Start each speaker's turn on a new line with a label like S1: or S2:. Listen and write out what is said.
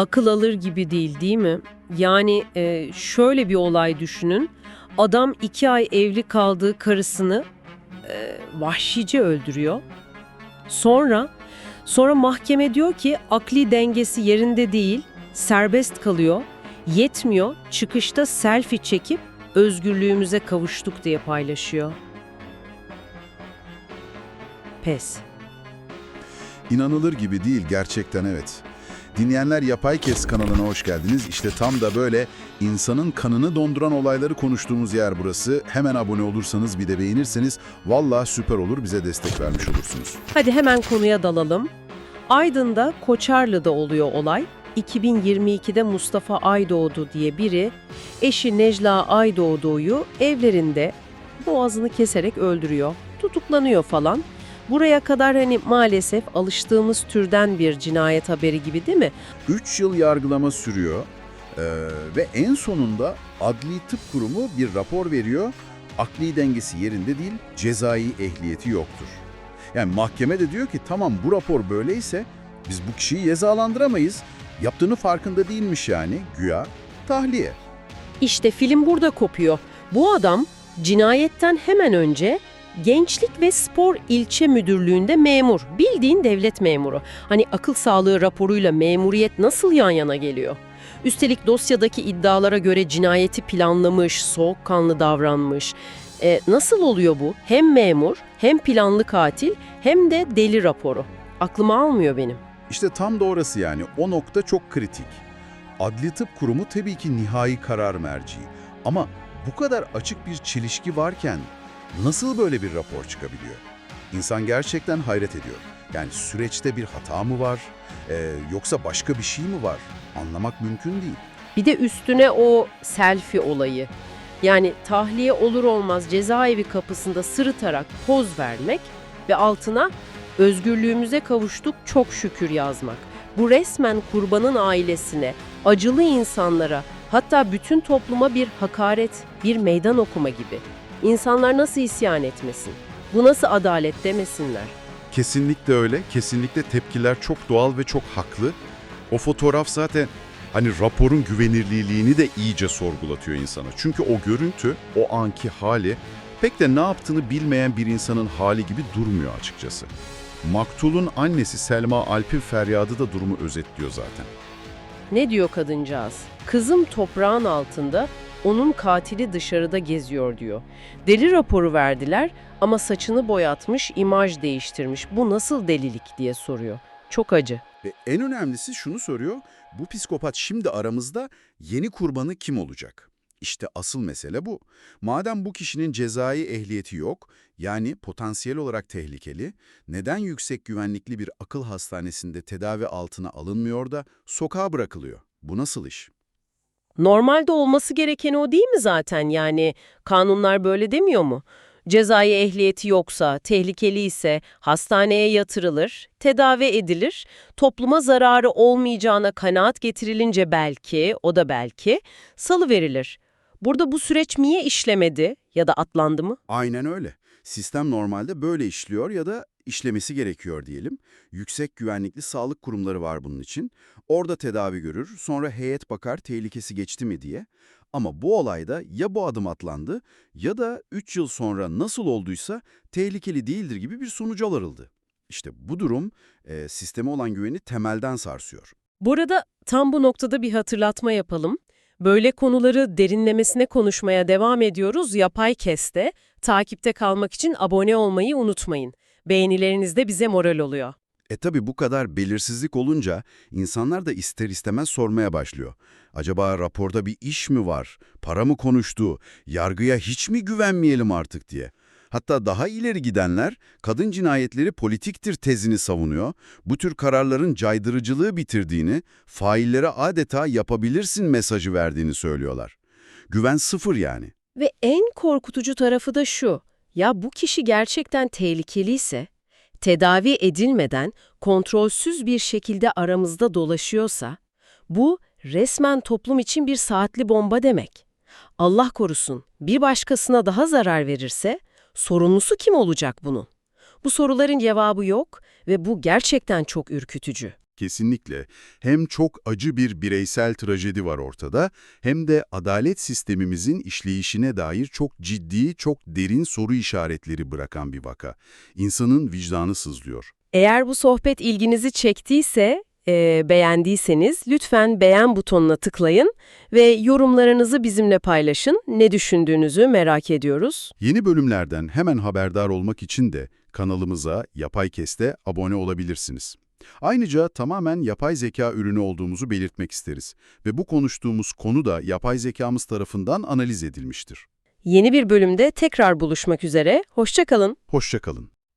S1: akıl alır gibi değil değil mi? Yani e, şöyle bir olay düşünün. Adam iki ay evli kaldığı karısını e, vahşice öldürüyor. Sonra, sonra mahkeme diyor ki akli dengesi yerinde değil, serbest kalıyor. Yetmiyor, çıkışta selfie çekip özgürlüğümüze kavuştuk diye paylaşıyor. Pes.
S2: İnanılır gibi değil gerçekten evet. Dinleyenler Yapay Kes kanalına hoş geldiniz. İşte tam da böyle insanın kanını donduran olayları konuştuğumuz yer burası. Hemen abone olursanız bir de beğenirseniz valla süper olur bize destek vermiş olursunuz.
S1: Hadi hemen konuya dalalım. Aydın'da Koçarlı'da oluyor olay. 2022'de Mustafa Aydoğdu diye biri eşi Necla Aydoğdu'yu evlerinde boğazını keserek öldürüyor. Tutuklanıyor falan. Buraya kadar hani maalesef alıştığımız türden bir cinayet haberi gibi değil mi?
S2: 3 yıl yargılama sürüyor Ee, ve en sonunda Adli Tıp Kurumu bir rapor veriyor. Akli dengesi yerinde değil, cezai ehliyeti yoktur. Yani mahkeme de diyor ki tamam bu rapor böyleyse biz bu kişiyi cezalandıramayız. Yaptığını farkında değilmiş yani güya tahliye.
S1: İşte film burada kopuyor. Bu adam cinayetten hemen önce Gençlik ve Spor İlçe Müdürlüğü'nde memur. Bildiğin devlet memuru. Hani akıl sağlığı raporuyla memuriyet nasıl yan yana geliyor? Üstelik dosyadaki iddialara göre cinayeti planlamış, soğukkanlı davranmış. E, nasıl oluyor bu? Hem memur, hem planlı katil, hem de deli raporu. Aklıma almıyor benim.
S2: İşte tam da orası yani. O nokta çok kritik. Adli Tıp Kurumu tabii ki nihai karar merci. Ama bu kadar açık bir çelişki varken nasıl böyle bir rapor çıkabiliyor? İnsan gerçekten hayret ediyor. Yani süreçte bir hata mı var? Ee, yoksa başka bir şey mi var? Anlamak mümkün değil.
S1: Bir de üstüne o selfie olayı. Yani tahliye olur olmaz cezaevi kapısında sırıtarak poz vermek ve altına özgürlüğümüze kavuştuk çok şükür yazmak. Bu resmen kurbanın ailesine, acılı insanlara, hatta bütün topluma bir hakaret, bir meydan okuma gibi. İnsanlar nasıl isyan etmesin? Bu nasıl adalet demesinler?
S3: Kesinlikle öyle. Kesinlikle tepkiler çok doğal ve çok haklı. O fotoğraf zaten hani raporun güvenirliliğini de iyice sorgulatıyor insana. Çünkü o görüntü, o anki hali pek de ne yaptığını bilmeyen bir insanın hali gibi durmuyor açıkçası. Maktul'un annesi Selma Alp'in feryadı da durumu özetliyor zaten.
S1: Ne diyor kadıncağız? Kızım toprağın altında, onun katili dışarıda geziyor diyor. Deli raporu verdiler ama saçını boyatmış, imaj değiştirmiş. Bu nasıl delilik diye soruyor. Çok acı.
S2: Ve en önemlisi şunu soruyor. Bu psikopat şimdi aramızda yeni kurbanı kim olacak? İşte asıl mesele bu. Madem bu kişinin cezai ehliyeti yok, yani potansiyel olarak tehlikeli, neden yüksek güvenlikli bir akıl hastanesinde tedavi altına alınmıyor da sokağa bırakılıyor? Bu nasıl iş?
S1: Normalde olması gereken o değil mi zaten? Yani kanunlar böyle demiyor mu? Cezai ehliyeti yoksa, tehlikeli ise hastaneye yatırılır, tedavi edilir, topluma zararı olmayacağına kanaat getirilince belki, o da belki, salı verilir. Burada bu süreç niye işlemedi ya da atlandı mı?
S2: Aynen öyle. Sistem normalde böyle işliyor ya da işlemesi gerekiyor diyelim. Yüksek güvenlikli sağlık kurumları var bunun için. Orada tedavi görür, sonra heyet bakar tehlikesi geçti mi diye. Ama bu olayda ya bu adım atlandı ya da 3 yıl sonra nasıl olduysa tehlikeli değildir gibi bir sonuca varıldı. İşte bu durum e, sisteme olan güveni temelden sarsıyor.
S1: Burada tam bu noktada bir hatırlatma yapalım. Böyle konuları derinlemesine konuşmaya devam ediyoruz Yapay Kes'te. Takipte kalmak için abone olmayı unutmayın. Beğenileriniz de bize moral oluyor.
S2: E tabi bu kadar belirsizlik olunca insanlar da ister istemez sormaya başlıyor. Acaba raporda bir iş mi var, para mı konuştu, yargıya hiç mi güvenmeyelim artık diye. Hatta daha ileri gidenler kadın cinayetleri politiktir tezini savunuyor. Bu tür kararların caydırıcılığı bitirdiğini, faillere adeta yapabilirsin mesajı verdiğini söylüyorlar. Güven sıfır yani.
S1: Ve en korkutucu tarafı da şu. Ya bu kişi gerçekten tehlikeliyse, tedavi edilmeden kontrolsüz bir şekilde aramızda dolaşıyorsa, bu resmen toplum için bir saatli bomba demek. Allah korusun bir başkasına daha zarar verirse, sorumlusu kim olacak bunun? Bu soruların cevabı yok ve bu gerçekten çok ürkütücü.
S2: Kesinlikle. Hem çok acı bir bireysel trajedi var ortada, hem de adalet sistemimizin işleyişine dair çok ciddi, çok derin soru işaretleri bırakan bir vaka. İnsanın vicdanı sızlıyor.
S1: Eğer bu sohbet ilginizi çektiyse, e, beğendiyseniz lütfen beğen butonuna tıklayın ve yorumlarınızı bizimle paylaşın. Ne düşündüğünüzü merak ediyoruz.
S2: Yeni bölümlerden hemen haberdar olmak için de kanalımıza Yapay Kest'e abone olabilirsiniz. Ayrıca tamamen yapay zeka ürünü olduğumuzu belirtmek isteriz ve bu konuştuğumuz konu da yapay zekamız tarafından analiz edilmiştir.
S1: Yeni bir bölümde tekrar buluşmak üzere, hoşça kalın.
S2: Hoşça kalın.